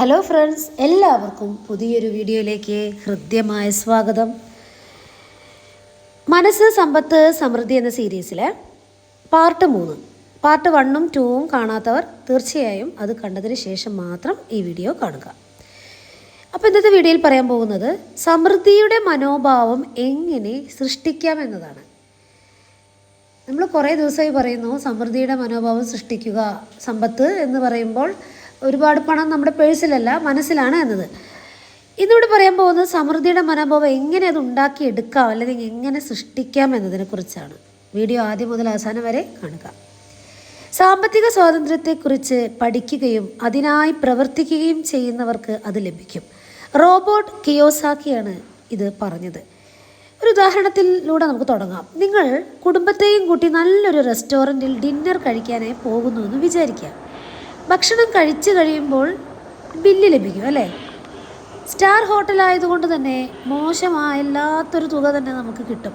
Hello friends എല്ലാവർക്കും പുതിയൊരു വീഡിയോയിലേക്ക് ഹൃദ്യമായ സ്വാഗതം. മനസ്സ് സമ്പത്ത് സമൃദ്ധി എന്ന സീരീസിലെ പാർട്ട് മൂന്ന് പാർട്ട് വണ്ണും ടൂവും കാണാത്തവർ തീർച്ചയായും അത് കണ്ടതിന് ശേഷം മാത്രം ഈ വീഡിയോ കാണുക. അപ്പോൾ ഇന്നത്തെ വീഡിയോയിൽ പറയാൻ പോകുന്നത് സമൃദ്ധിയുടെ മനോഭാവം എങ്ങനെ സൃഷ്ടിക്കാം എന്നതാണ്. നമ്മൾ കുറേ ദിവസമായി പറയുന്നു സമൃദ്ധിയുടെ മനോഭാവം സൃഷ്ടിക്കുക സമ്പത്ത് എന്ന് പറയുമ്പോൾ ഒരുപാട് പണം നമ്മുടെ പേഴ്സിലല്ല മനസ്സിലാണ് എന്നത്. ഇന്നിവിടെ പറയാൻ പോകുന്നത് സമൃദ്ധിയുടെ മനോഭാവം എങ്ങനെ അത് ഉണ്ടാക്കിയെടുക്കാം അല്ലെങ്കിൽ എങ്ങനെ സൃഷ്ടിക്കാം എന്നതിനെക്കുറിച്ചാണ്. വീഡിയോ ആദ്യം മുതൽ അവസാനം വരെ കാണുക. സാമ്പത്തിക സ്വാതന്ത്ര്യത്തെക്കുറിച്ച് പഠിക്കുകയും അതിനായി പ്രവർത്തിക്കുകയും ചെയ്യുന്നവർക്ക് അത് ലഭിക്കും. റോബോട്ട് കിയോസാക്കിയാണ് ഇത് പറഞ്ഞത്. ഒരു ഉദാഹരണത്തിലൂടെ നമുക്ക് തുടങ്ങാം. നിങ്ങൾ കുടുംബത്തെയും കൂട്ടി നല്ലൊരു റെസ്റ്റോറന്റിൽ ഡിന്നർ കഴിക്കാനായി പോകുന്നു എന്ന് വിചാരിക്കുക. ഭക്ഷണം കഴിച്ചു കഴിയുമ്പോൾ ബില്ല് ലഭിക്കും അല്ലേ? സ്റ്റാർ ഹോട്ടലായതുകൊണ്ട് തന്നെ മോശമായില്ലാത്തൊരു തുക തന്നെ നമുക്ക് കിട്ടും.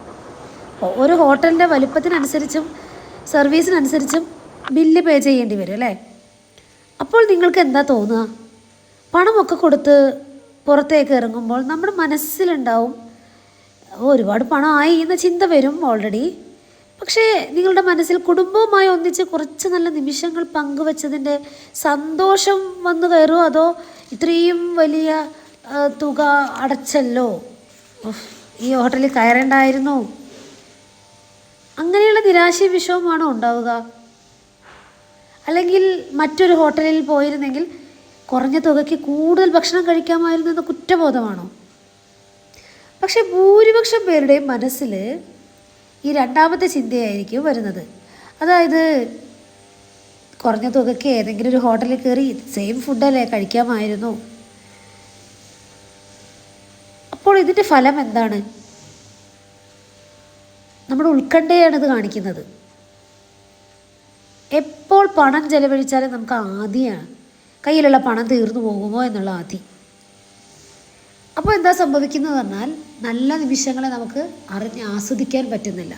ഒരു ഹോട്ടലിന്റെ വലുപ്പത്തിനനുസരിച്ചും സർവീസിനനുസരിച്ചും ബില്ല് പേ ചെയ്യേണ്ടി വരും അല്ലേ? അപ്പോൾ നിങ്ങൾക്ക് എന്താ തോന്നുക? പണമൊക്കെ കൊടുത്ത് പുറത്തേക്ക് ഇറങ്ങുമ്പോൾ നമ്മുടെ മനസ്സിലുണ്ടാവും "ഓ, ഒരുപാട് പണമായി എന്ന ചിന്ത വരും ഓൾറെഡി. പക്ഷേ നിങ്ങളുടെ മനസ്സിൽ കുടുംബവുമായി ഒന്നിച്ച് കുറച്ച് നല്ല നിമിഷങ്ങൾ പങ്കുവച്ചതിന്റെ സന്തോഷം വന്നു കയറുമോ? അതോ ഇത്രയും വലിയ തുക അടച്ചല്ലോ? ഈ ഹോട്ടലിൽ കയറേണ്ടായിരുന്നു. അങ്ങനെയുള്ള നിരാശയും വിഷവുമാണോ ഉണ്ടാവുക? അല്ലെങ്കിൽ മറ്റൊരു ഹോട്ടലിൽ പോയിരുന്നെങ്കിൽ കുറഞ്ഞ തുകയ്ക്ക് കൂടുതൽ ഭക്ഷണം കഴിക്കാമായിരുന്നു എന്ന കുറ്റബോധമാണോ? പക്ഷെ ഭൂരിപക്ഷം പേരുടെയും മനസ്സിൽ ഈ രണ്ടാമത്തെ ചിന്തയായിരിക്കും വരുന്നത്. അതായത് കുറഞ്ഞ തുകയ്ക്ക് ഏതെങ്കിലും ഒരു ഹോട്ടലിൽ കയറി സെയിം ഫുഡല്ലേ കഴിക്കാമായിരുന്നു. അപ്പോൾ ഇതിന്റെ ഫലം എന്താണ്? നമ്മുടെ ഉത്കണ്ഠയാണ് ഇത് കാണിക്കുന്നത്. എപ്പോൾ പണം ചെലവഴിച്ചാലും നമുക്ക് ആദിയാണ്. കയ്യിലുള്ള പണം തീർന്നു പോകുമോ എന്നുള്ള ആദി. അപ്പോൾ എന്താ സംഭവിക്കുന്നത് പറഞ്ഞാൽ നല്ല നിമിഷങ്ങളെ നമുക്ക് അറിഞ്ഞ് ആസ്വദിക്കാൻ പറ്റുന്നില്ല.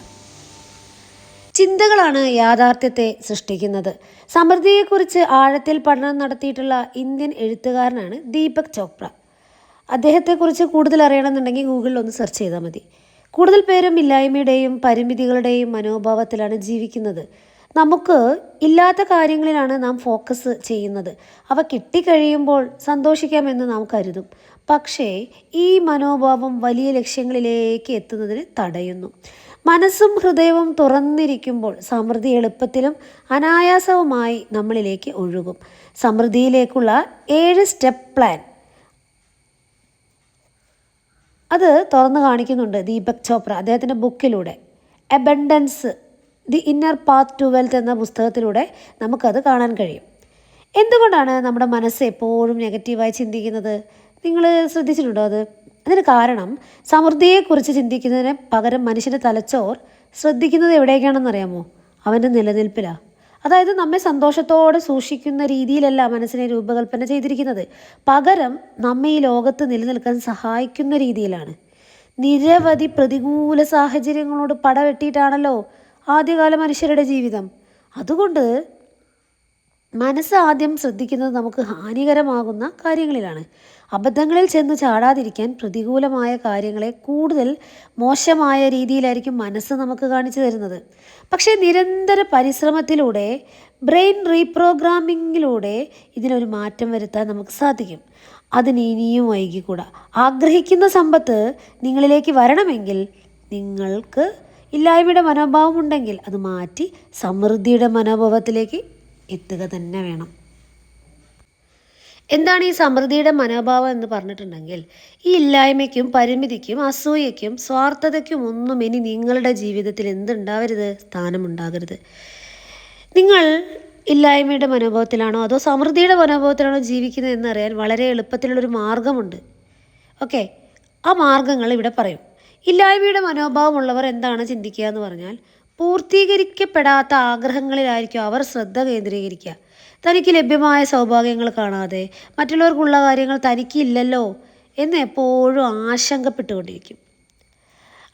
ചിന്തകളാണ് യാഥാർത്ഥ്യത്തെ സൃഷ്ടിക്കുന്നത്. സമൃദ്ധിയെക്കുറിച്ച് ആഴത്തിൽ പഠനം നടത്തിയിട്ടുള്ള ഇന്ത്യൻ എഴുത്തുകാരനാണ് ദീപക് ചോപ്ര. അദ്ദേഹത്തെക്കുറിച്ച് കൂടുതൽ അറിയണമെന്നുണ്ടെങ്കിൽ ഗൂഗിളിൽ ഒന്ന് സെർച്ച് ചെയ്താൽ മതി. കൂടുതൽ പേരും ഇല്ലായ്മയുടെയും പരിമിതികളുടെയും മനോഭാവത്തിലാണ് ജീവിക്കുന്നത്. നമുക്ക് ഇല്ലാത്ത കാര്യങ്ങളിലാണ് നാം ഫോക്കസ് ചെയ്യുന്നത്. അവ കിട്ടിക്കഴിയുമ്പോൾ സന്തോഷിക്കാമെന്ന് നാം കരുതും. പക്ഷേ ഈ മനോഭാവം വലിയ ലക്ഷ്യങ്ങളിലേക്ക് എത്തുന്നതിന് തടയുന്നു. മനസ്സും ഹൃദയവും തുറന്നിരിക്കുമ്പോൾ സമൃദ്ധി എളുപ്പത്തിലും അനായാസവുമായി നമ്മളിലേക്ക് ഒഴുകും. സമൃദ്ധിയിലേക്കുള്ള ഏഴ് സ്റ്റെപ്പ് പ്ലാൻ. അത് തുറന്നു കാണിക്കുന്നുണ്ട് ദീപക് ചോപ്ര അദ്ദേഹത്തിന്റെ ബുക്കിലൂടെ. Abundance the inner path to wealth എന്ന പുസ്തകത്തിലൂടെ നമുക്കത് കാണാൻ കഴിയും. എന്തുകൊണ്ടാണ് നമ്മുടെ മനസ്സ് എപ്പോഴും നെഗറ്റീവായി ചിന്തിക്കുന്നത്? നിങ്ങൾ ശ്രദ്ധിച്ചിട്ടുണ്ടോ അത്? അതിന് കാരണം സമൃദ്ധിയെക്കുറിച്ച് ചിന്തിക്കുന്നതിന് പകരം മനുഷ്യന്റെ തലച്ചോർ ശ്രദ്ധിക്കുന്നത് എവിടേക്കാണെന്ന് അറിയാമോ? അവന്റെ നിലനിൽപ്പിലാണ് അതായത് നമ്മെ സന്തോഷത്തോടെ സൂക്ഷിക്കുന്ന രീതിയിലല്ല മനസ്സിനെ രൂപകൽപ്പന ചെയ്തിരിക്കുന്നത്. പകരം നമ്മെ ഈ ലോകത്ത് നിലനിൽക്കാൻ സഹായിക്കുന്ന രീതിയിലാണ്. നിരവധി പ്രതികൂല സാഹചര്യങ്ങളോട് പടവെട്ടിയിട്ടാണല്ലോ ആദ്യകാല മനുഷ്യരുടെ ജീവിതം. അതുകൊണ്ട് മനസ്സ് ആദ്യം ശ്രദ്ധിക്കുന്നത് നമുക്ക് ഹാനികരമാകുന്ന കാര്യങ്ങളിലാണ്. അബദ്ധങ്ങളിൽ ചെന്ന് ചാടാതിരിക്കാൻ പ്രതികൂലമായ കാര്യങ്ങളെ കൂടുതൽ മോശമായ രീതിയിലായിരിക്കും മനസ്സ് നമുക്ക് കാണിച്ചു തരുന്നത്. പക്ഷേ നിരന്തര പരിശ്രമത്തിലൂടെ ബ്രെയിൻ റീപ്രോഗ്രാമിങ്ങിലൂടെ ഇതിനൊരു മാറ്റം വരുത്താൻ നമുക്ക് സാധിക്കും. അതിന് ഇനിയും വൈകിക്കൂടാ. ആഗ്രഹിക്കുന്ന സമ്പത്ത് നിങ്ങളിലേക്ക് വരണമെങ്കിൽ നിങ്ങൾക്ക് ഇല്ലായ്മയുടെ മനോഭാവം ഉണ്ടെങ്കിൽ അത് മാറ്റി സമൃദ്ധിയുടെ മനോഭാവത്തിലേക്ക് എത്തുക തന്നെ വേണം. എന്താണ് ഈ സമൃദ്ധിയുടെ മനോഭാവം എന്ന് പറഞ്ഞിട്ടുണ്ടെങ്കിൽ ഈ ഇല്ലായ്മയ്ക്കും പരിമിതിക്കും അസൂയയ്ക്കും സ്വാർത്ഥതയ്ക്കും ഒന്നും ഇനി നിങ്ങളുടെ ജീവിതത്തിൽ എന്തുണ്ടാവരുത്? സ്ഥാനമുണ്ടാകരുത്. നിങ്ങൾ ഇല്ലായ്മയുടെ മനോഭാവത്തിലാണോ അതോ സമൃദ്ധിയുടെ മനോഭാവത്തിലാണോ ജീവിക്കുന്നത് എന്നറിയാൻ വളരെ എളുപ്പത്തിലുള്ളൊരു മാർഗമുണ്ട്. ഓക്കെ? ആ മാർഗങ്ങൾ ഇവിടെ പറയും. ഇല്ലായ്മയുടെ മനോഭാവമുള്ളവർ എന്താണ് ചിന്തിക്കുക എന്ന് പറഞ്ഞാൽ പൂർത്തീകരിക്കപ്പെടാത്ത ആഗ്രഹങ്ങളിലായിരിക്കും അവർ ശ്രദ്ധ കേന്ദ്രീകരിക്കുക. തനിക്ക് ലഭ്യമായ സൗഭാഗ്യങ്ങൾ കാണാതെ മറ്റുള്ളവർക്കുള്ള കാര്യങ്ങൾ തനിക്കില്ലല്ലോ എന്ന് എപ്പോഴും ആശങ്കപ്പെട്ടുകൊണ്ടിരിക്കും.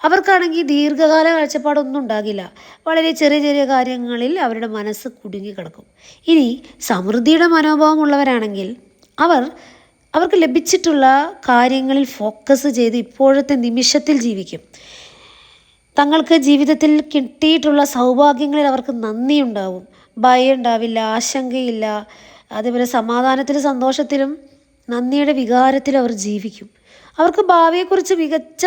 അവർക്കാണെങ്കിൽ ദീർഘകാല കാഴ്ചപ്പാടൊന്നും ഉണ്ടാകില്ല. വളരെ ചെറിയ ചെറിയ കാര്യങ്ങളിൽ അവരുടെ മനസ്സ് കുടുങ്ങിക്കിടക്കും. ഇനി സമൃദ്ധിയുടെ മനോഭാവം ഉള്ളവരാണെങ്കിൽ അവർ അവർക്ക് ലഭിച്ചിട്ടുള്ള കാര്യങ്ങളിൽ ഫോക്കസ് ചെയ്ത് ഇപ്പോഴത്തെ നിമിഷത്തിൽ ജീവിക്കും. തങ്ങൾക്ക് ജീവിതത്തിൽ കിട്ടിയിട്ടുള്ള സൗഭാഗ്യങ്ങളിൽ അവർക്ക് നന്ദിയുണ്ടാവും. ഭയം ഉണ്ടാവില്ല ആശങ്കയില്ല. അതേപോലെ സമാധാനത്തിലും സന്തോഷത്തിലും നന്ദിയുടെ വികാരത്തിൽ അവർ ജീവിക്കും. അവർക്ക് ഭാവിയെക്കുറിച്ച് മികച്ച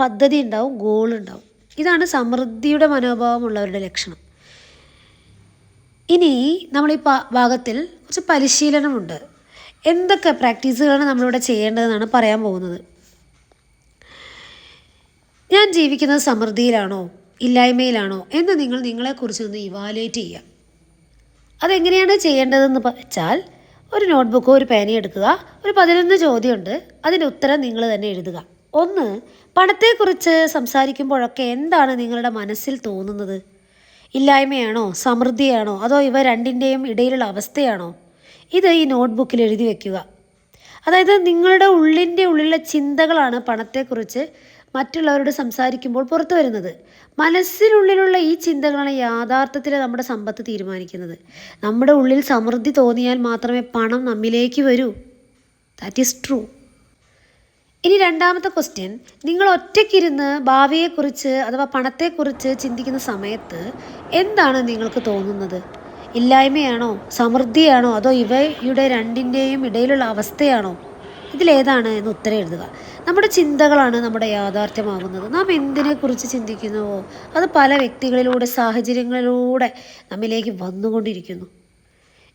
പദ്ധതി ഉണ്ടാവും ഗോളുണ്ടാവും ഇതാണ് സമൃദ്ധിയുടെ മനോഭാവമുള്ളവരുടെ ലക്ഷണം. ഇനി നമ്മൾ ഈ ഭാഗത്തിൽ കുറച്ച് പരിശീലനമുണ്ട്. എന്തൊക്കെ പ്രാക്ടീസുകളാണ് നമ്മളിവിടെ ചെയ്യേണ്ടതെന്നാണ് പറയാൻ പോകുന്നത്. ഞാൻ ജീവിക്കുന്നത് സമൃദ്ധിയിലാണോ ഇല്ലായ്മയിലാണോ എന്ന് നിങ്ങൾ നിങ്ങളെക്കുറിച്ച് ഒന്ന് ഇവാലുവേറ്റ് ചെയ്യുക. അതെങ്ങനെയാണ് ചെയ്യേണ്ടതെന്ന് വെച്ചാൽ ഒരു നോട്ട്ബുക്കോ ഒരു പേനയോ എടുക്കുക. ഒരു പതിനൊന്ന് ചോദ്യമുണ്ട്. അതിന്റെ ഉത്തരം നിങ്ങൾ തന്നെ എഴുതുക. ഒന്ന് പണത്തെക്കുറിച്ച് സംസാരിക്കുമ്പോഴൊക്കെ എന്താണ് നിങ്ങളുടെ മനസ്സിൽ തോന്നുന്നത്? ഇല്ലായ്മയാണോ? സമൃദ്ധിയാണോ? അതോ ഇവ രണ്ടിന്റെയും ഇടയിലുള്ള അവസ്ഥയാണോ? ഇത് ഈ നോട്ട്ബുക്കിൽ എഴുതി വെക്കുക. അതായത് നിങ്ങളുടെ ഉള്ളിന്റെ ഉള്ളിലുള്ള ചിന്തകളാണ് പണത്തെക്കുറിച്ച് മറ്റുള്ളവരോട് സംസാരിക്കുമ്പോൾ പുറത്തു വരുന്നത്. മനസ്സിനുള്ളിലുള്ള ഈ ചിന്തകളാണ് യാഥാർത്ഥത്തിൽ നമ്മുടെ സമ്പത്ത് തീരുമാനിക്കുന്നത്. നമ്മുടെ ഉള്ളിൽ സമൃദ്ധി തോന്നിയാൽ മാത്രമേ പണം നമ്മിലേക്ക് വരൂ. ദാറ്റ് ഈസ് ട്രൂ ഇനി രണ്ടാമത്തെ ക്വസ്റ്റ്യൻ നിങ്ങൾ ഒറ്റയ്ക്കിരുന്ന് ഭാവിയെക്കുറിച്ച് അഥവാ പണത്തെക്കുറിച്ച് ചിന്തിക്കുന്ന സമയത്ത് എന്താണ് നിങ്ങൾക്ക് തോന്നുന്നത്? ഇല്ലായ്മയാണോ? സമൃദ്ധിയാണോ? അതോ ഇവയുടെ രണ്ടിന്റെയും ഇടയിലുള്ള അവസ്ഥയാണോ? ഇതിലേതാണ് എന്ന് ഉത്തരം എഴുതുക. നമ്മുടെ ചിന്തകളാണ് നമ്മുടെ യാഥാർത്ഥ്യമാകുന്നത്. നാം എന്തിനെക്കുറിച്ച് ചിന്തിക്കുന്നുവോ? അത് പല വ്യക്തികളിലൂടെ സാഹചര്യങ്ങളിലൂടെ നമ്മിലേക്ക് വന്നുകൊണ്ടിരിക്കുന്നു.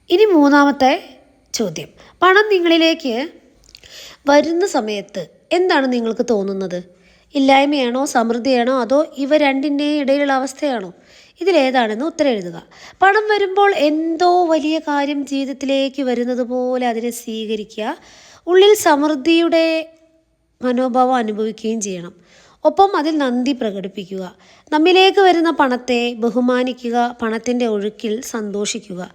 ഇനി മൂന്നാമത്തെ ചോദ്യം. പണം നിങ്ങളിലേക്ക് വരുന്ന സമയത്ത് എന്താണ് നിങ്ങൾക്ക് തോന്നുന്നത്? ഇല്ലായ്മയാണോ സമൃദ്ധിയാണോ അതോ ഇവ രണ്ടിന്റെയും ഇടയിലുള്ള അവസ്ഥയാണോ? ഇതിലേതാണെന്ന് ഉത്തരം എഴുതുക പണം വരുമ്പോൾ എന്തോ വലിയ കാര്യം ജീവിതത്തിലേക്ക് വരുന്നത് പോലെ അതിനെ സ്വീകരിക്കുക. ഉള്ളിൽ സമൃദ്ധിയുടെ മനോഭാവം അനുഭവിക്കുകയും ചെയ്യണം. ഒപ്പം അതിൽ നന്ദി പ്രകടിപ്പിക്കുക. നമ്മിലേക്ക് വരുന്ന പണത്തെ ബഹുമാനിക്കുക പണത്തിന്റെ ഒഴുക്കിൽ സന്തോഷിക്കുക.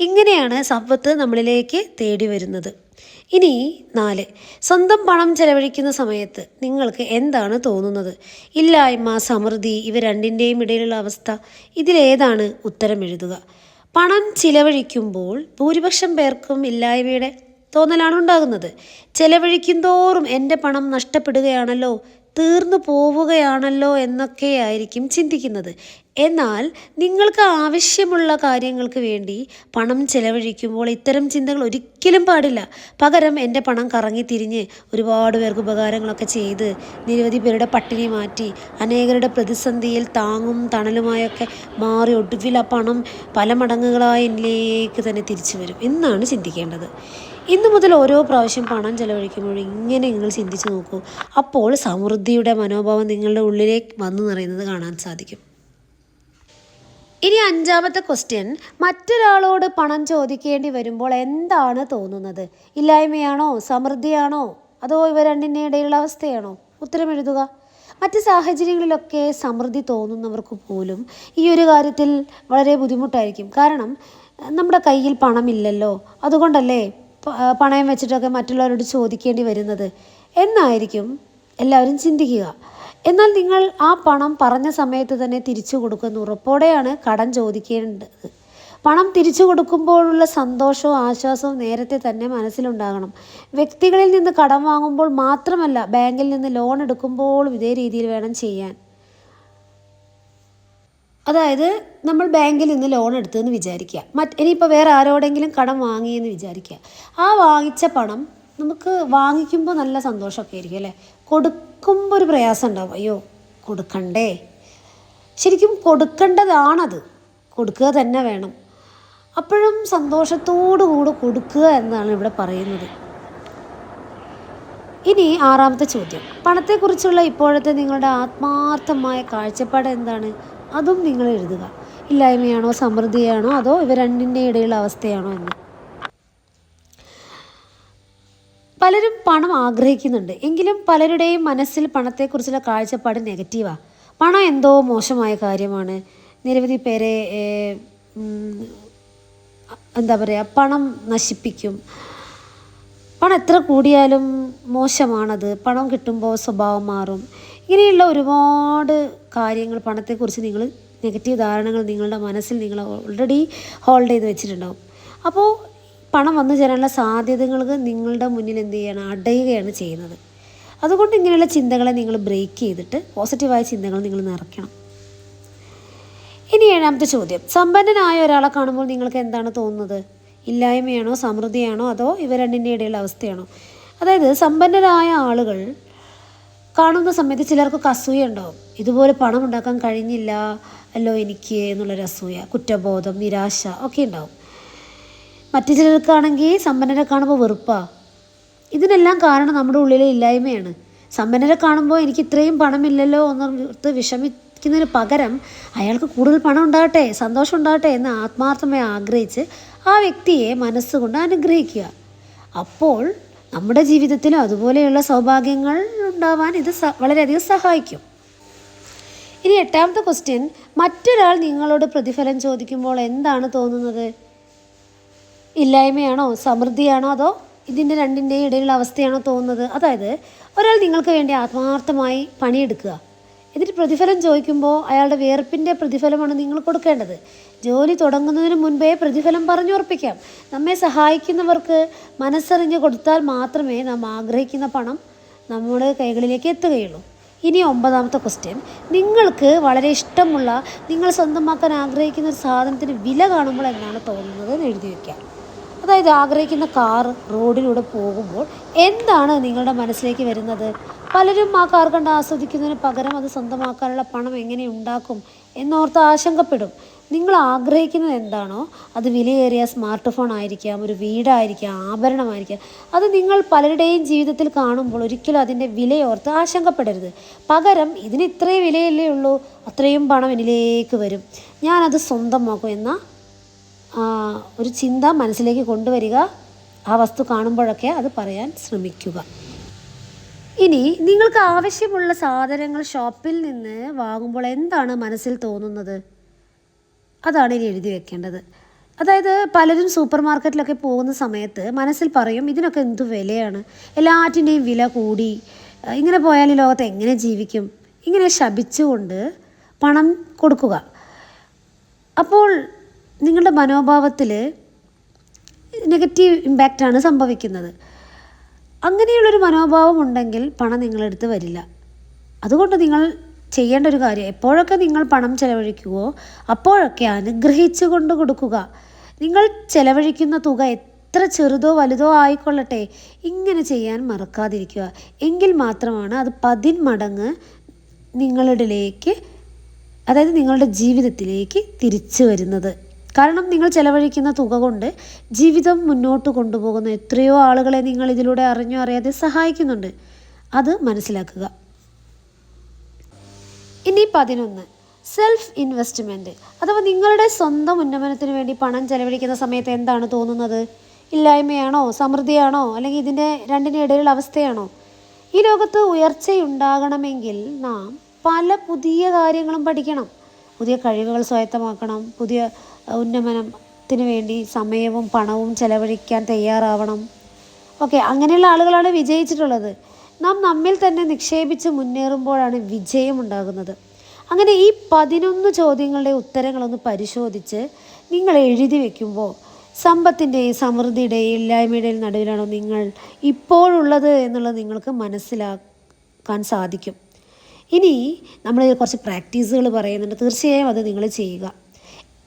ഇങ്ങനെയാണ് സമ്പത്ത് നമ്മളിലേക്ക് തേടി വരുന്നത്. ഇനി നാല്. സ്വന്തം പണം ചെലവഴിക്കുന്ന സമയത്ത് നിങ്ങൾക്ക് എന്താണ് തോന്നുന്നത്? ഇല്ലായ്മ സമൃദ്ധി ഇവ രണ്ടിന്റെയും ഇടയിലുള്ള അവസ്ഥ. ഇതിലേതാണ് ഉത്തരം എഴുതുക? പണം ചിലവഴിക്കുമ്പോൾ ഭൂരിപക്ഷം പേർക്കും ഇല്ലായ്മയുടെ തോന്നലാണ് ഉണ്ടാകുന്നത്. ചെലവഴിക്കും തോറും എന്റെ പണം നഷ്ടപ്പെടുകയാണല്ലോ തീർന്നു പോവുകയാണല്ലോ എന്നൊക്കെയായിരിക്കും ചിന്തിക്കുന്നത്. എന്നാൽ നിങ്ങൾക്ക് ആവശ്യമുള്ള കാര്യങ്ങൾക്ക് വേണ്ടി പണം ചെലവഴിക്കുമ്പോൾ ഇത്തരം ചിന്തകൾ ഒരിക്കലും പാടില്ല. പകരം എന്റെ പണം കറങ്ങി തിരിഞ്ഞ് ഒരുപാട് പേർക്ക് ഉപകാരങ്ങളൊക്കെ ചെയ്ത് നിരവധി പേരുടെ പട്ടിണി മാറ്റി അനേകരുടെ പ്രതിസന്ധിയിൽ താങ്ങും തണലുമായൊക്കെ മാറി ഒടുവിൽ ആ പണം പല മടങ്ങുകളായി എന്നിലേക്ക് തന്നെ തിരിച്ചു വരും എന്നാണ് ചിന്തിക്കേണ്ടത്. ഇന്നു മുതൽ ഓരോ പ്രാവശ്യം പണം ചെലവഴിക്കുമ്പോഴും ഇങ്ങനെ നിങ്ങൾ ചിന്തിച്ചു നോക്കൂ. അപ്പോൾ സമൃദ്ധിയുടെ മനോഭാവം നിങ്ങളുടെ ഉള്ളിലേക്ക് വന്നു നിറയുന്നത് കാണാൻ സാധിക്കും. ഇനി അഞ്ചാമത്തെ ക്വസ്റ്റ്യൻ മറ്റൊരാളോട് പണം ചോദിക്കേണ്ടി വരുമ്പോൾ എന്താണ് തോന്നുന്നത്? ഇല്ലായ്മയാണോ? സമൃദ്ധിയാണോ? അതോ ഇവ രണ്ടിന്റെ ഇടയിലുള്ള അവസ്ഥയാണോ? ഉത്തരം എഴുതുക. മറ്റ് സാഹചര്യങ്ങളിലൊക്കെ സമൃദ്ധി തോന്നുന്നവർക്ക് പോലും ഈ ഒരു കാര്യത്തിൽ വളരെ ബുദ്ധിമുട്ടായിരിക്കും. കാരണം നമ്മുടെ കയ്യിൽ പണമില്ലല്ലോ. അതുകൊണ്ടല്ലേ പണയം വെച്ചിട്ടൊക്കെ മറ്റുള്ളവരോട് ചോദിക്കേണ്ടി വരുന്നത്? എന്നായിരിക്കും എല്ലാവരും ചിന്തിക്കുക. എന്നാൽ നിങ്ങൾ ആ പണം പറഞ്ഞ സമയത്ത് തന്നെ തിരിച്ചു കൊടുക്കുന്ന. ഉറപ്പോടെയാണ് കടം ചോദിക്കേണ്ടത്. പണം തിരിച്ചു കൊടുക്കുമ്പോഴുള്ള സന്തോഷവും ആശ്വാസവും നേരത്തെ തന്നെ മനസ്സിലുണ്ടാകണം. വ്യക്തികളിൽ നിന്ന് കടം വാങ്ങുമ്പോൾ മാത്രമല്ല ബാങ്കിൽ നിന്ന് ലോൺ എടുക്കുമ്പോഴും ഇതേ രീതിയിൽ വേണം ചെയ്യാൻ. അതായത് നമ്മൾ ബാങ്കിൽ നിന്ന് ലോൺ എടുത്തതെന്ന് വിചാരിക്കുക. മറ്റ് ഇനിയിപ്പോൾ വേറെ ആരോടെങ്കിലും കടം വാങ്ങിയെന്ന് വിചാരിക്കുക. ആ വാങ്ങിച്ച പണം നമുക്ക് വാങ്ങിക്കുമ്പോൾ നല്ല സന്തോഷമൊക്കെ ആയിരിക്കും അല്ലേ? കൊടുക്കുമ്പോൾ ഒരു പ്രയാസം ഉണ്ടാവും. അയ്യോ കൊടുക്കണ്ടേ? ശരിക്കും കൊടുക്കേണ്ടതാണത്. കൊടുക്കുക തന്നെ വേണം. അപ്പോഴും സന്തോഷത്തോടു കൂടെ കൊടുക്കുക എന്നാണ് ഇവിടെ പറയുന്നത്. ഇനി ആറാമത്തെ ചോദ്യം. പണത്തെക്കുറിച്ചുള്ള ഇപ്പോഴത്തെ നിങ്ങളുടെ ആത്മാർത്ഥമായ കാഴ്ചപ്പാട് എന്താണ്? അതും നിങ്ങൾ എഴുതുക. ഇല്ലായ്മയാണോ സമൃദ്ധിയാണോ അതോ ഇവ രണ്ടിന്റെ ഇടയിലുള്ള അവസ്ഥയാണോ എന്ന്. പലരും പണം ആഗ്രഹിക്കുന്നുണ്ട്. എങ്കിലും പലരുടെയും മനസ്സിൽ പണത്തെക്കുറിച്ചുള്ള കാഴ്ചപ്പാട് നെഗറ്റീവാണ് പണം എന്തോ മോശമായ കാര്യമാണ്. നിരവധി പേരെ എന്താ പറയുക പണം നശിപ്പിക്കും. പണം എത്ര കൂടിയാലും മോശമാണത്. പണം കിട്ടുമ്പോൾ സ്വഭാവം മാറും. ഇങ്ങനെയുള്ള ഒരുപാട് കാര്യങ്ങൾ പണത്തെക്കുറിച്ച് നിങ്ങൾ നെഗറ്റീവ് ധാരണകൾ നിങ്ങളുടെ മനസ്സിൽ നിങ്ങൾ ഓൾറെഡി ഹോൾഡ് ചെയ്ത് വെച്ചിട്ടുണ്ടാവും. അപ്പോൾ പണം വന്നു ചേരാനുള്ള സാധ്യതകൾക്ക് നിങ്ങളുടെ മുന്നിൽ എന്ത് ചെയ്യണം? അടയുകയാണ് ചെയ്യുന്നത്. അതുകൊണ്ട് ഇങ്ങനെയുള്ള ചിന്തകളെ നിങ്ങൾ ബ്രേക്ക് ചെയ്തിട്ട് പോസിറ്റീവായ ചിന്തകൾ നിങ്ങൾ നിറയ്ക്കണം. ഇനി ഏഴാമത്തെ ചോദ്യം. സമ്പന്നനായ ഒരാളെ കാണുമ്പോൾ നിങ്ങൾക്ക് എന്താണ് തോന്നുന്നത്? ഇല്ലായ്മയാണോ സമൃദ്ധിയാണോ അതോ ഇവ രണ്ടിന്റെ ഇടയിലുള്ള അവസ്ഥയാണോ? അതായത് സമ്പന്നരായ ആളുകൾ കാണുന്ന സമയത്ത് ചിലർക്കൊക്കെ അസൂയ ഉണ്ടാവും. ഇതുപോലെ പണം ഉണ്ടാക്കാൻ കഴിഞ്ഞില്ല അല്ലോ എനിക്ക് എന്നുള്ളൊരു അസൂയ കുറ്റബോധം നിരാശ ഒക്കെ ഉണ്ടാവും. മറ്റു ചിലർക്കാണെങ്കിൽ സമ്പന്നരെ കാണുമ്പോൾ വെറുപ്പാ. ഇതിനെല്ലാം കാരണം നമ്മുടെ ഉള്ളിലെ ഇല്ലായ്മയാണ്. സമ്പന്നരെ കാണുമ്പോൾ എനിക്ക് ഇത്രയും പണമില്ലല്ലോ എന്നോർത്ത് വിഷമിക്കുന്നതിന് പകരം അയാൾക്ക് കൂടുതൽ പണം ഉണ്ടാകട്ടെ സന്തോഷം ഉണ്ടാകട്ടെ എന്ന് ആത്മാർത്ഥമായി ആഗ്രഹിച്ച് ആ വ്യക്തിയെ മനസ്സുകൊണ്ട് അനുഗ്രഹിക്കുക. അപ്പോൾ നമ്മുടെ ജീവിതത്തിലും അതുപോലെയുള്ള സൗഭാഗ്യങ്ങൾ ഉണ്ടാവാൻ ഇത് വളരെയധികം സഹായിക്കും. ഇനി എട്ടാമത്തെ ക്വസ്റ്റ്യൻ മറ്റൊരാൾ നിങ്ങളോട് പ്രതിഫലം ചോദിക്കുമ്പോൾ എന്താണ് തോന്നുന്നത്? ഇല്ലായ്മയാണോ? സമൃദ്ധിയാണോ? അതോ ഇതിന്റെ രണ്ടിന്റെയും ഇടയിലുള്ള അവസ്ഥയാണോ തോന്നുന്നത്? അതായത് ഒരാൾ നിങ്ങൾക്ക് വേണ്ടി ആത്മാർത്ഥമായി പണിയെടുക്കുക. എന്നിട്ട് പ്രതിഫലം ചോദിക്കുമ്പോൾ അയാളുടെ വിയർപ്പിന്റെ പ്രതിഫലമാണ് നിങ്ങൾ കൊടുക്കേണ്ടത്. ജോലി തുടങ്ങുന്നതിന് മുൻപേ പ്രതിഫലം പറഞ്ഞു ഉറപ്പിക്കാം നമ്മെ സഹായിക്കുന്നവർക്ക് മനസ്സറിഞ്ഞ് കൊടുത്താൽ മാത്രമേ നാം ആഗ്രഹിക്കുന്ന പണം നമ്മുടെ കൈകളിലേക്ക് എത്തുകയുള്ളൂ. ഇനി ഒമ്പതാമത്തെ ക്വസ്റ്റ്യൻ നിങ്ങൾക്ക് വളരെ ഇഷ്ടമുള്ള നിങ്ങൾ സ്വന്തമാക്കാൻ ആഗ്രഹിക്കുന്ന ഒരു സാധനത്തിന് വില കാണുമ്പോൾ എന്നാണ് തോന്നുന്നത് എന്ന് എഴുതി വയ്ക്കാം അതായത് ആഗ്രഹിക്കുന്ന കാർ റോഡിലൂടെ പോകുമ്പോൾ എന്താണ് നിങ്ങളുടെ മനസ്സിലേക്ക് വരുന്നത്? പലരും ആ കാർ കണ്ട് ആസ്വദിക്കുന്നതിന് പകരം അത് സ്വന്തമാക്കാനുള്ള പണം എങ്ങനെ ഉണ്ടാക്കും എന്നോർത്ത് ആശങ്കപ്പെടും. നിങ്ങൾ ആഗ്രഹിക്കുന്നത് എന്താണോ? അത് വിലയേറിയ സ്മാർട്ട് ഫോൺ ആയിരിക്കാം ഒരു വീടായിരിക്കാം ആഭരണമായിരിക്കാം. അത് നിങ്ങൾ പലരുടെയും ജീവിതത്തിൽ കാണുമ്പോൾ ഒരിക്കലും അതിന്റെ വിലയോർത്ത് ആശങ്കപ്പെടരുത്. പകരം ഇതിന് ഇത്രയും വിലയല്ലേ ഉള്ളൂ. അത്രയും പണം എന്നിലേക്ക് വരും. ഞാനത് സ്വന്തമാക്കും എന്ന ഒരു ചിന്ത മനസ്സിലേക്ക് കൊണ്ടുവരിക. ആ വസ്തു കാണുമ്പോഴൊക്കെ അത് പറയാൻ ശ്രമിക്കുക. ഇനി നിങ്ങൾക്ക് ആവശ്യമുള്ള സാധനങ്ങൾ ഷോപ്പിൽ നിന്ന് വാങ്ങുമ്പോൾ എന്താണ് മനസ്സിൽ തോന്നുന്നത്? അതാണ് ഇനി എഴുതി വെക്കേണ്ടത്. അതായത് പലരും സൂപ്പർ മാർക്കറ്റിലൊക്കെ പോകുന്ന സമയത്ത് മനസ്സിൽ പറയും ഇതിനൊക്കെ എന്ത് വിലയാണ്? എല്ലാറ്റിന്റെയും വില കൂടി. ഇങ്ങനെ പോയാൽ ഈ ലോകത്ത് എങ്ങനെ ജീവിക്കും? ഇങ്ങനെ ശപിച്ചുകൊണ്ട് പണം കൊടുക്കുക. അപ്പോൾ നിങ്ങളുടെ മനോഭാവത്തിൽ നെഗറ്റീവ് ഇമ്പാക്റ്റാണ് സംഭവിക്കുന്നത്. അങ്ങനെയുള്ളൊരു മനോഭാവം ഉണ്ടെങ്കിൽ പണം നിങ്ങളെടുത്ത് വരില്ല. അതുകൊണ്ട് നിങ്ങൾ ചെയ്യേണ്ട ഒരു കാര്യം എപ്പോഴൊക്കെ നിങ്ങൾ പണം ചെലവഴിക്കുവോ അപ്പോഴൊക്കെ അനുഗ്രഹിച്ചു കൊണ്ട് കൊടുക്കുക. നിങ്ങൾ ചെലവഴിക്കുന്ന തുക എത്ര ചെറുതോ വലുതോ ആയിക്കൊള്ളട്ടെ ഇങ്ങനെ ചെയ്യാൻ മറക്കാതിരിക്കുക. എങ്കിൽ മാത്രമാണ് അത് പതിന്മടങ്ങ് നിങ്ങളുടെ അതായത് നിങ്ങളുടെ ജീവിതത്തിലേക്ക് തിരിച്ചു വരുന്നത്. കാരണം നിങ്ങൾ ചെലവഴിക്കുന്ന തുക കൊണ്ട് ജീവിതം മുന്നോട്ട് കൊണ്ടുപോകുന്ന എത്രയോ ആളുകളെ നിങ്ങൾ ഇതിലൂടെ അറിഞ്ഞോ അറിയാതെ സഹായിക്കുന്നുണ്ട്. അത് മനസ്സിലാക്കുക. ഇനി പതിനൊന്ന്. സെൽഫ് ഇൻവെസ്റ്റ്മെന്റ് അഥവാ നിങ്ങളുടെ സ്വന്തം ഉന്നമനത്തിന് വേണ്ടി പണം ചെലവഴിക്കുന്ന സമയത്ത് എന്താണ് തോന്നുന്നത്? ഇല്ലായ്മയാണോ? സമൃദ്ധിയാണോ? അല്ലെങ്കിൽ ഇതിന്റെ രണ്ടിന്റെ ഇടയിലുള്ള അവസ്ഥയാണോ? ഈ ലോകത്ത് ഉയർച്ചയുണ്ടാകണമെങ്കിൽ നാം പല പുതിയ കാര്യങ്ങളും പഠിക്കണം. പുതിയ കഴിവുകൾ സ്വായത്തമാക്കണം. പുതിയ ഉന്നമനത്തിന് വേണ്ടി സമയവും പണവും ചെലവഴിക്കാൻ തയ്യാറാവണം. ഓക്കെ അങ്ങനെയുള്ള ആളുകളാണ് വിജയിച്ചിട്ടുള്ളത്. നാം നമ്മിൽ തന്നെ നിക്ഷേപിച്ച് മുന്നേറുമ്പോഴാണ് വിജയം ഉണ്ടാകുന്നത്. അങ്ങനെ ഈ പതിനൊന്ന് ചോദ്യങ്ങളുടെ ഉത്തരങ്ങളൊന്ന് പരിശോധിച്ച് നിങ്ങൾ എഴുതി വെക്കുമ്പോൾ സമ്പത്തിന്റെയും സമൃദ്ധിയുടെയും ഇല്ലായ്മയുടെയും നടുവിലാണോ നിങ്ങൾ ഇപ്പോഴുള്ളത് എന്നുള്ളത് നിങ്ങൾക്ക് മനസ്സിലാക്കാൻ സാധിക്കും. ഇനി നമ്മൾ കുറച്ച് പ്രാക്ടീസുകൾ പറയുന്നുണ്ട്. തീർച്ചയായും അത് നിങ്ങൾ ചെയ്യുക.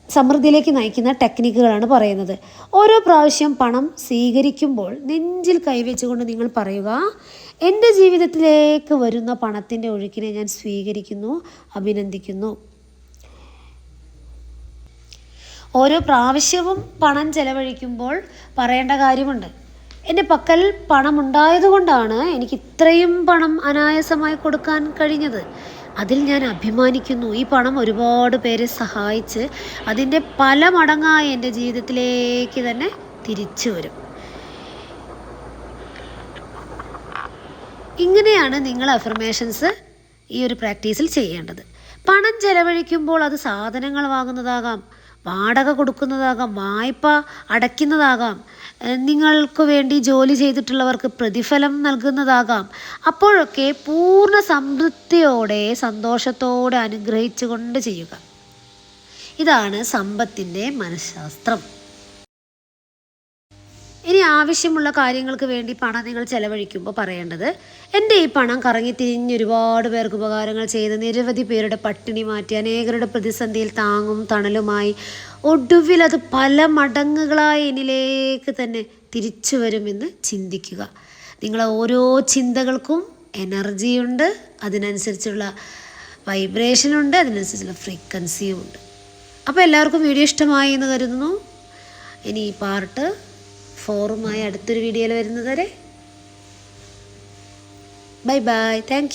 സമൃദ്ധിയിലേക്ക് നയിക്കുന്ന ടെക്നിക്കുകളാണ് പറയുന്നത്. ഓരോ പ്രാവശ്യം പണം സ്വീകരിക്കുമ്പോൾ നെഞ്ചിൽ കൈവച്ചുകൊണ്ട് നിങ്ങൾ പറയുക എന്റെ ജീവിതത്തിലേക്ക് വരുന്ന പണത്തിന്റെ ഒഴുക്കിനെ ഞാൻ സ്വീകരിക്കുന്നു അഭിനന്ദിക്കുന്നു. ഓരോ പ്രാവശ്യവും പണം ചെലവഴിക്കുമ്പോൾ പറയേണ്ട കാര്യമുണ്ട്. എന്റെ പക്കൽ പണം ഉണ്ടായതുകൊണ്ടാണ് എനിക്ക് ഇത്രയും പണം അനായാസമായി കൊടുക്കാൻ കഴിഞ്ഞത്. അതിൽ ഞാൻ അഭിമാനിക്കുന്നു. ഈ പണം ഒരുപാട് പേരെ സഹായിച്ച് അതിന്റെ പല മടങ്ങായി എന്റെ ജീവിതത്തിലേക്ക് തന്നെ തിരിച്ചു വരും. ഇങ്ങനെയാണ് നിങ്ങൾ അഫർമേഷൻസ് ഈ ഒരു പ്രാക്ടീസിൽ ചെയ്യേണ്ടത്. പണം ചെലവഴിക്കുമ്പോൾ അത് സാധനങ്ങൾ വാങ്ങുന്നതാകാം വാടക കൊടുക്കുന്നതാകാം വായ്പ അടയ്ക്കുന്നതാകാം. നിങ്ങൾക്ക് വേണ്ടി ജോലി ചെയ്തിട്ടുള്ളവർക്ക് പ്രതിഫലം നൽകുന്നതാകാം. അപ്പോഴൊക്കെ പൂർണ സംതൃപ്തിയോടെ സന്തോഷത്തോടെ അനുഗ്രഹിച്ചുകൊണ്ട് ചെയ്യുക. ഇതാണ് സമ്പത്തിന്റെ മനഃശാസ്ത്രം. ഇനി ആവശ്യമുള്ള കാര്യങ്ങൾക്ക് വേണ്ടി പണം നിങ്ങൾ ചെലവഴിക്കുമ്പോൾ പറയേണ്ടത് എന്റെ ഈ പണം കറങ്ങി തിരിഞ്ഞ് ഒരുപാട് പേർക്ക് ഉപകാരങ്ങൾ ചെയ്ത് നിരവധി പേരുടെ പട്ടിണി മാറ്റി അനേകരുടെ പ്രതിസന്ധിയിൽ താങ്ങും തണലുമായി ഒടുവിൽ അത് പല മടങ്ങുകളായി എന്നിലേക്ക് തന്നെ തിരിച്ചു വരുമെന്ന് ചിന്തിക്കുക. നിങ്ങളെ ഓരോ ചിന്തകൾക്കും എനർജിയുണ്ട് അതിനനുസരിച്ചുള്ള വൈബ്രേഷനുണ്ട് അതിനനുസരിച്ചുള്ള ഫ്രീക്വൻസിയും ഉണ്ട്. അപ്പോൾ എല്ലാവർക്കും വീഡിയോ ഇഷ്ടമായി എന്ന് കരുതുന്നു. ഇനി ഈ പാർട്ട് ഫോറുമായി അടുത്തൊരു വീഡിയോയിൽ വരുന്നത് വരെ. Bye bye thank